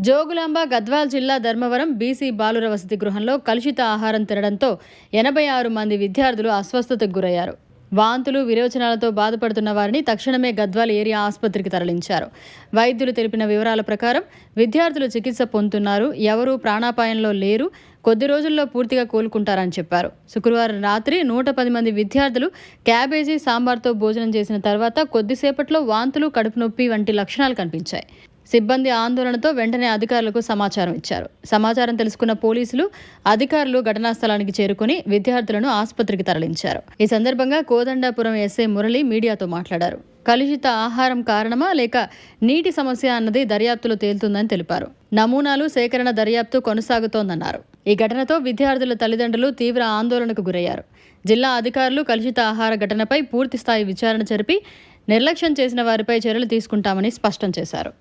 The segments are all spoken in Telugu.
జోగులాంబ గద్వాల్ జిల్లా ధర్మవరం బీసీ బాలుర వసతి గృహంలో కలుషిత ఆహారం తినడంతో ఎనభై ఆరు మంది విద్యార్థులు అస్వస్థతకు గురయ్యారు. వాంతులు విరోచనాలతో బాధపడుతున్న వారిని తక్షణమే గద్వాల్ ఏరియా ఆసుపత్రికి తరలించారు. వైద్యులు తెలిపిన వివరాల ప్రకారం విద్యార్థులు చికిత్స పొందుతున్నారు. ఎవరూ ప్రాణాపాయంలో లేరు. కొద్ది రోజుల్లో పూర్తిగా కోలుకుంటారని చెప్పారు. శుక్రవారం రాత్రి నూట పది మంది విద్యార్థులు క్యాబేజీ సాంబార్తో భోజనం చేసిన తర్వాత కొద్దిసేపట్లో వాంతులు కడుపు నొప్పి వంటి లక్షణాలు కనిపించాయి. సిబ్బంది ఆందోళనతో వెంటనే అధికారులకు సమాచారం ఇచ్చారు. సమాచారం తెలుసుకున్న పోలీసులు అధికారులు ఘటనా స్థలానికి చేరుకుని విద్యార్థులను ఆసుపత్రికి తరలించారు. ఈ సందర్భంగా కోదండాపురం ఎస్ఐ మురళి మీడియాతో మాట్లాడారు. కలుషిత ఆహారం కారణమా లేక నీటి సమస్య అన్నది దర్యాప్తులో తేలుతుందని తెలిపారు. నమూనాలు సేకరణ దర్యాప్తు కొనసాగుతోందన్నారు. ఈ ఘటనతో విద్యార్థుల తల్లిదండ్రులు తీవ్ర ఆందోళనకు గురయ్యారు. జిల్లా అధికారులు కలుషిత ఆహార ఘటనపై పూర్తిస్థాయి విచారణ జరిపి నిర్లక్ష్యం చేసిన వారిపై చర్యలు తీసుకుంటామని స్పష్టం చేశారు.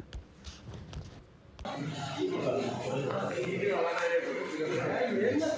యుగేందర్